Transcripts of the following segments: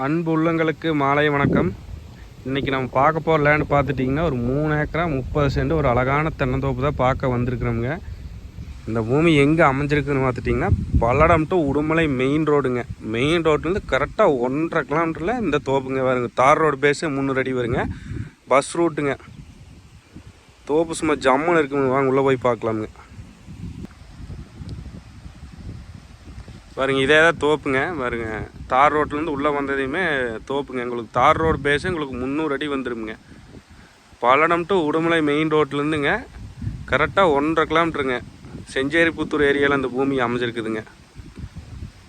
அன்பு உள்ளங்களுக்கு மாலை வணக்கம். இன்றைக்கி நம்ம பார்க்க போகிற லேண்டு பார்த்துட்டிங்கன்னா ஒரு மூணு ஏக்கரா முப்பது சென்ட் ஒரு அழகான தென்னந்தோப்பு தான் பார்க்க வந்திருக்கிறோமுங்க. இந்த பூமி எங்கே அமைஞ்சிருக்குன்னு பார்த்துட்டிங்கன்னா பல்லடம் டு உடுமலை மெயின் ரோடுங்க மெயின் ரோட்லேருந்து கரெக்டாக ஒன்றரை கிலோமீட்டரில் இந்த தோப்புங்க வருங்க. தார் ரோடு பேஸு முந்நூறு அடி வருங்க. பஸ் ரூட்டுங்க தோப்பு சும்மா ஜம்முன்னு இருக்குங்க. வாங்க உள்ளே போய் பார்க்கலாமுங்க. பாருங்க இதே தான் தோப்புங்க. பாருங்க. தார் ரோட்லேருந்து உள்ளே வந்ததையுமே தோப்புங்க. எங்களுக்கு தார் ரோடு பேஸு உங்களுக்கு முந்நூறு அடி வந்துருமுங்க. பல்லடம் டு உடுமலை மெயின் ரோட்லேருந்துங்க கரெக்டாக ஒன்றரை கிலோமீட்டருங்க செஞ்சேரிபுத்தூர் ஏரியாவில் அந்த பூமி அமைஞ்சிருக்குதுங்க.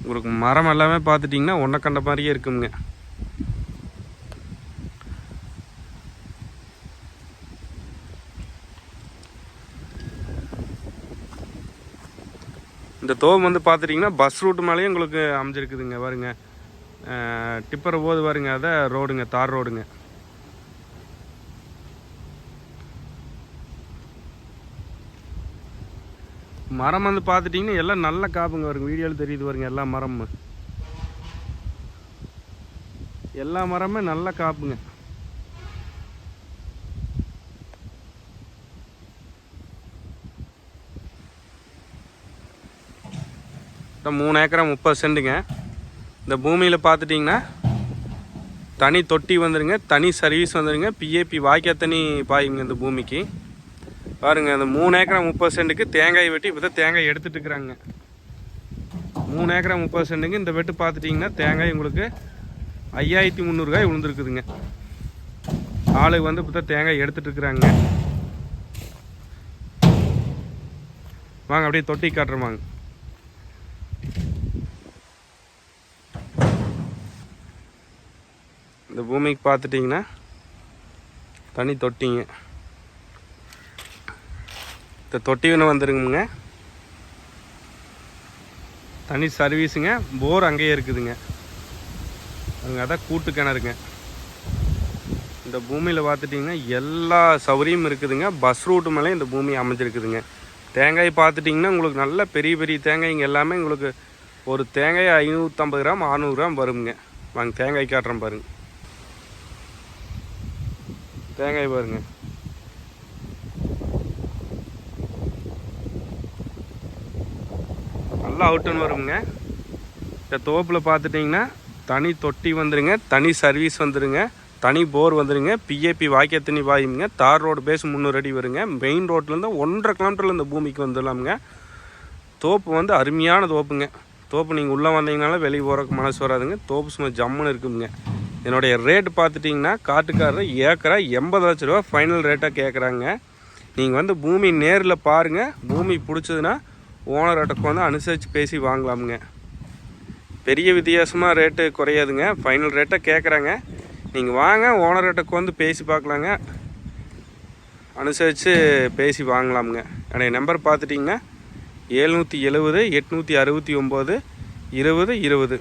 உங்களுக்கு மரம் எல்லாமே பார்த்துட்டிங்கன்னா ஒன்றை கண்ட மாதிரியே இருக்குங்க. இந்த தோம் வந்து பார்த்துட்டிங்கன்னா பஸ் ரூட் மேலேயும் உங்களுக்கு அமைஞ்சிருக்குதுங்க பாருங்கள் டிப்பர் போது பாருங்க அதை ரோடுங்க தார் ரோடுங்க. மரம் வந்து பார்த்துட்டிங்கன்னா எல்லாம் நல்ல காப்புங்க வருங்க வீடியோவில் தெரியுது வருங்க எல்லா மரமும். எல்லா மரமே நல்ல காப்புங்க. மூணு ஏக்கரா முப்பது சென்ட்டுங்க இந்த பூமியில் பார்த்துட்டிங்கன்னா தனி தொட்டி வந்துடுங்க தனி சர்வீஸ் வந்துடுங்க பிஏபி வாய்க்கா தண்ணி பாயுங்க இந்த பூமிக்கு? பாருங்க அந்த மூணு ஏக்கரா முப்பது சென்ட்டுக்கு தேங்காய் வெட்டி இப்போ தான் தேங்காய் எடுத்துகிட்டு இருக்கிறாங்க. மூணு ஏக்கரா முப்பது சென்ட்டுக்கு இந்த வெட்டு பார்த்துட்டிங்கன்னா தேங்காய் உங்களுக்கு ஐயாயிரத்தி முந்நூறுரூவாய் விழுந்துருக்குதுங்க. ஆளுக்கு வந்து இப்போ தான் தேங்காய் எடுத்துகிட்டு இருக்கிறாங்க. வாங்க அப்படியே தொட்டி காட்டுறோம் வாங்க. இந்த பூமிக்கு பார்த்துட்டிங்கன்னா தனி தொட்டிங்க. இந்த தொட்டி ஒன்று வந்துருங்க தனி சர்வீஸுங்க. போர் அங்கேயே இருக்குதுங்க. அங்கே அதான் கூட்டு கிணறுங்க. இந்த பூமியில் பார்த்துட்டிங்கன்னா எல்லா சௌகரியமும் இருக்குதுங்க. பஸ் ரூட்டு மேலே இந்த பூமி அமைஞ்சிருக்குதுங்க. தேங்காய் பார்த்துட்டிங்கன்னா உங்களுக்கு நல்ல பெரிய பெரிய தேங்காய்ங்க எல்லாமே உங்களுக்கு ஒரு தேங்காய் ஐநூற்றம்பது கிராம் அறநூறு கிராம் வருங்க. வாங்க தேங்காய் காட்டுறேன் பாருங்க. தேங்காய் பாருங்க. நல்லா அவுட்டுன்னு வருங்க. இந்த தோப்பில் பார்த்துட்டிங்கன்னா தனி தொட்டி வந்துடுங்க தனி சர்வீஸ் வந்துடுங்க தனி போர் வந்துடுங்க பிஏபி வாக்கிய தண்ணி வாயுங்க தார் ரோடு பேஸ் முந்நூறு அடி வருங்க மெயின் ரோட்லேருந்து ஒன்றரை கிலோமீட்டரில் இந்த பூமிக்கு வந்துடலாமுங்க. தோப்பு வந்து அருமையான தோப்புங்க. தோப்பு நீங்கள் உள்ளே வந்தீங்கனால வெளியே போகிறக்கு மனசு வராதுங்க. தோப்பு சும்மா ஜம்முன்னு இருக்குங்க. என்னுடைய ரேட் பார்த்துட்டிங்கன்னா காட்டுக்காரர் ஏக்கரா எண்பது லட்ச ரூபா ஃபைனல் ரேட்டாக கேட்குறாங்க நீங்கள் வந்து பூமி நேரில் பாருங்கள் பூமி பிடிச்சதுன்னா ஓனர்கிட்ட வந்து அனுசரித்து பேசி வாங்கலாமுங்க. பெரிய வித்தியாசமாக ரேட்டு குறையாதுங்க. ஃபைனல் ரேட்டை கேட்குறாங்க நீங்கள் வாங்க ஓனர்கிட்ட வந்து பேசி பார்க்கலாங்க. அனுசரித்து பேசி வாங்கலாமுங்க. என்னுடைய நம்பர் பார்த்துட்டிங்கன்னா எழுநூற்றி எழுபது எட்நூற்றி அறுபத்தி ஒம்பது இருபது இருபது.